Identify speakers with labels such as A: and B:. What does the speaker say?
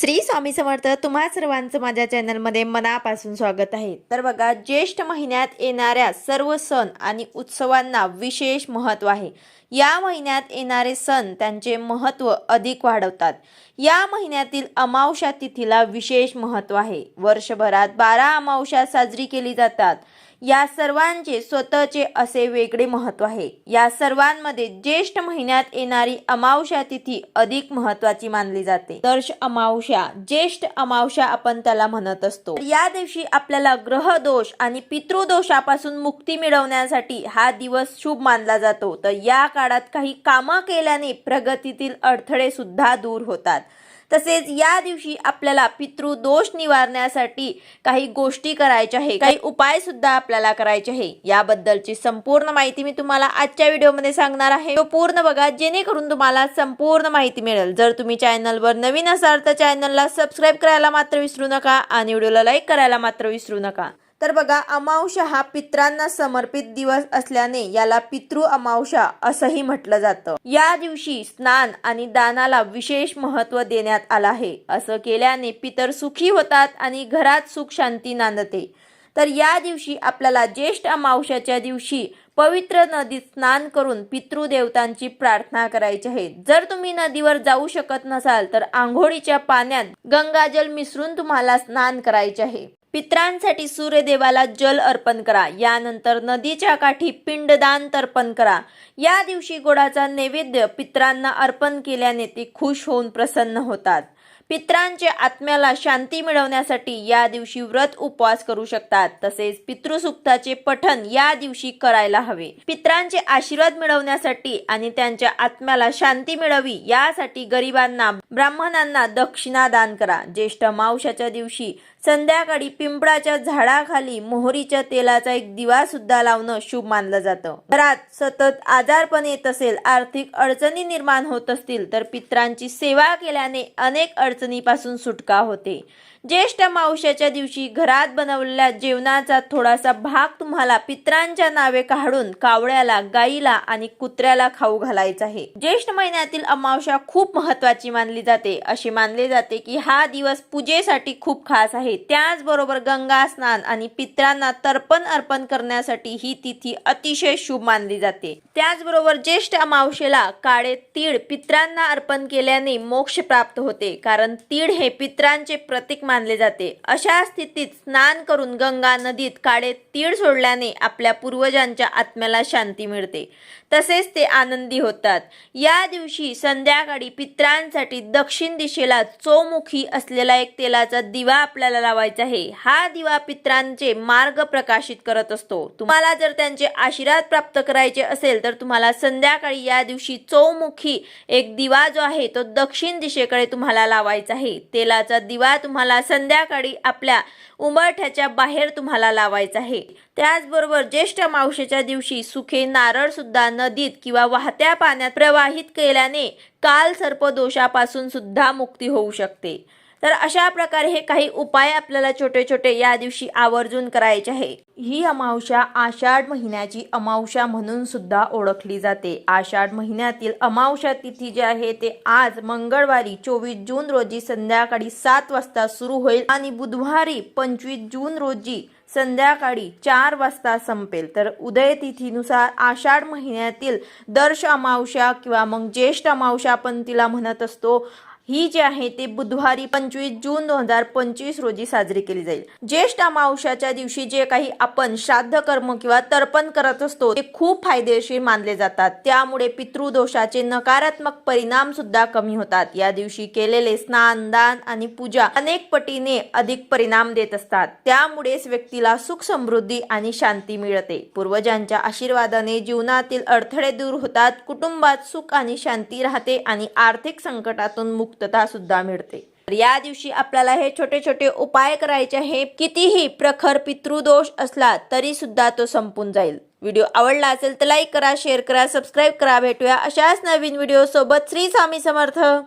A: श्री स्वामी समर्थ तुम्हा सर्वांचं माझ्या चॅनलमध्ये मनापासून स्वागत आहे. तर बघा ज्येष्ठ महिन्यात येणाऱ्या सर्व सण आणि उत्सवांना विशेष महत्त्व आहे. या महिन्यात येणारे सण त्यांचे महत्त्व अधिक वाढवतात. या महिन्यातील अमावस्या तिथीला विशेष महत्त्व आहे. वर्षभरात बारा अमावस्या साजरी केली जातात. या सर्वांचे स्वतःचे असे वेगळे महत्त्व आहे. या सर्वांमध्ये ज्येष्ठ महिन्यात येणारी अमावस्या तिथी अधिक महत्वाची मानली जाते. दर्श अमावस्या ज्येष्ठ अमावस्या आपण त्याला म्हणत असतो. या दिवशी आपल्याला ग्रह दोष आणि पितृदोषापासून मुक्ती मिळवण्यासाठी हा दिवस शुभ मानला जातो. तर या काळात काही कामं केल्याने प्रगतीतील अडथळे सुद्धा दूर होतात. तसेच या दिवशी आपल्याला पितृदोष निवारण्यासाठी काही गोष्टी करायच्या आहे. काही उपाय सुद्धा आपल्याला करायचे आहे. याबद्दलची संपूर्ण माहिती मी तुम्हाला आजच्या व्हिडिओमध्ये सांगणार आहे. तो पूर्ण बघा जेणेकरून तुम्हाला संपूर्ण माहिती मिळेल. जर तुम्ही चॅनलवर नवीन असाल तर चॅनलला सबस्क्राईब करायला मात्र विसरू नका आणि व्हिडिओला लाईक करायला मात्र विसरू नका. तर बघा अमावस्या हा पित्रांना समर्पित दिवस असल्याने याला पितृ अमावशा असंही म्हटलं जातं. या दिवशी स्नान आणि दानाला विशेष महत्त्व देण्यात आलं आहे. असं केल्याने पितर सुखी होतात आणि घरात सुख शांती नांदते. तर या दिवशी आपल्याला ज्येष्ठ अमावश्याच्या दिवशी पवित्र नदीत स्नान करून पितृदेवतांची प्रार्थना करायची आहे. जर तुम्ही नदीवर जाऊ शकत नसाल तर आंघोळीच्या पाण्यात गंगाजल मिसळून तुम्हाला स्नान करायचे आहे. पित्रांसाठी सूर्यदेवाला जल अर्पण करा. यानंतर नदीच्या काठी पिंडदान तर्पण करा. या दिवशी गोडाचा नैवेद्य पित्रांना अर्पण केल्याने ते खुश होऊन प्रसन्न होतात. पित्रांच्या आत्म्याला शांती मिळवण्यासाठी या दिवशी व्रत उपवास करू शकतात. तसेच पितृसुक्ताचे पठण या दिवशी करायला हवे. पित्रांचे आशीर्वाद मिळवण्यासाठी आणि त्यांच्या आत्म्याला शांती मिळावी यासाठी गरिबांना ब्राह्मणांना दक्षिणा दान करा. ज्येष्ठ मावशाच्या दिवशी संध्याकाळी पिंपळाच्या झाडाखाली मोहरीच्या तेलाचा एक दिवा सुद्धा लावणं शुभ मानलं जातं. घरात सतत आजारपण येत असेल आर्थिक अडचणी निर्माण होत असतील तर पित्रांची सेवा केल्याने अनेक अडचणीपासून सुटका होते. ज्येष्ठ मावश्याच्या दिवशी घरात बनवलेल्या जेवणाचा थोडासा भाग तुम्हाला पित्रांच्या नावे काढून कावळ्याला गाईला आणि कुत्र्याला खाऊ घालायचा आहे. ज्येष्ठ महिन्यातील अमावस्या खूप महत्वाची मानली जाते. असे मानले जाते की हा दिवस पूजेसाठी खूप खास आहे. त्याचबरोबर गंगा स्नान आणि पित्रांना तर्पण अर्पण करण्यासाठी ही तिथी अतिशय शुभ मानली जाते. त्याचबरोबर ज्येष्ठ अमावस्येला काळे तीळ पित्रांना अर्पण केल्याने मोक्ष प्राप्त होते. कारण तीळ हे पित्रांचे प्रतीक मानले जाते. अशा स्थितीत स्नान करून गंगा नदीत काळे तीळ सोडल्याने आपल्या पूर्वजांच्या आत्म्याला शांती मिळते. तसेच ते आनंदी होतात. या दिवशी संध्याकाळी पित्रांसाठी दक्षिण दिशेला चोमुखी असलेला एक तेलाचा दिवा आपल्याला लावायचा आहे. हा दिवा पित्रांचे मार्ग प्रकाशित करत असतो. तुम्हाला जर त्यांचे आशीर्वाद प्राप्त करायचे असेल तर तुम्हाला संध्याकाळी या दिवशी चौमुखी एक दिवा जो आहे तो दक्षिण दिशेकडे तुम्हाला लावायचा आहे. तेलाचा दिवा तुम्हाला संध्याकाळी आपल्या उंबरठ्याच्या बाहेर तुम्हाला लावायचा आहे. त्याचबरोबर ज्येष्ठ मावशीच्या दिवशी सुखे नारळ सुद्धा नदीत किंवा वाहत्या पाण्यात प्रवाहित केल्याने काल सर्पदोषापासून सुद्धा मुक्ती होऊ शकते. तर अशा प्रकारे हे काही उपाय आपल्याला छोटे छोटे या दिवशी आवर्जून करायचे आहे. ही अमावस्या आषाढ महिन्याची अमावस्या म्हणून सुद्धा ओळखली जाते. आषाढ महिन्यातील अमावस्या तिथी जी आहे ते आज मंगळवारी चोवीस जून रोजी संध्याकाळी सात वाजता सुरू होईल आणि बुधवारी पंचवीस जून रोजी संध्याकाळी चार वाजता संपेल. तर उदय तिथीनुसार आषाढ महिन्यातील दर्श अमावस्या किंवा मग ज्येष्ठ अमावस्या आपण तिला म्हणत असतो. ही जी आहे ते बुधवारी पंचवीस जून दोन हजार पंचवीस रोजी साजरी केली जाईल. ज्येष्ठ अमावश्याच्या दिवशी जे काही आपण श्राद्ध कर्म किंवा तर्पण करत असतो ते खूप फायदेशीर मानले जातात. त्यामुळे पितृदोषाचे नकारात्मक परिणाम सुद्धा कमी होतात. या दिवशी केलेले स्नान दान आणि पूजा अनेक पटीने अधिक परिणाम देत असतात. त्यामुळेच व्यक्तीला सुख समृद्धी आणि शांती मिळते. पूर्वजांच्या आशीर्वादाने जीवनातील अडथळे दूर होतात. कुटुंबात सुख आणि शांती राहते आणि आर्थिक संकटातून मुक्त मुक्तता सुद्धा मिळते. तर या दिवशी आपल्याला हे छोटे छोटे उपाय करायचे आहे. कितीही प्रखर पितृदोष असला तरी सुद्धा तो संपून जाईल. व्हिडिओ आवडला असेल तर लाईक करा शेअर करा सबस्क्राईब करा. भेटूया अशाच नवीन व्हिडिओ सोबत. श्री स्वामी समर्थ.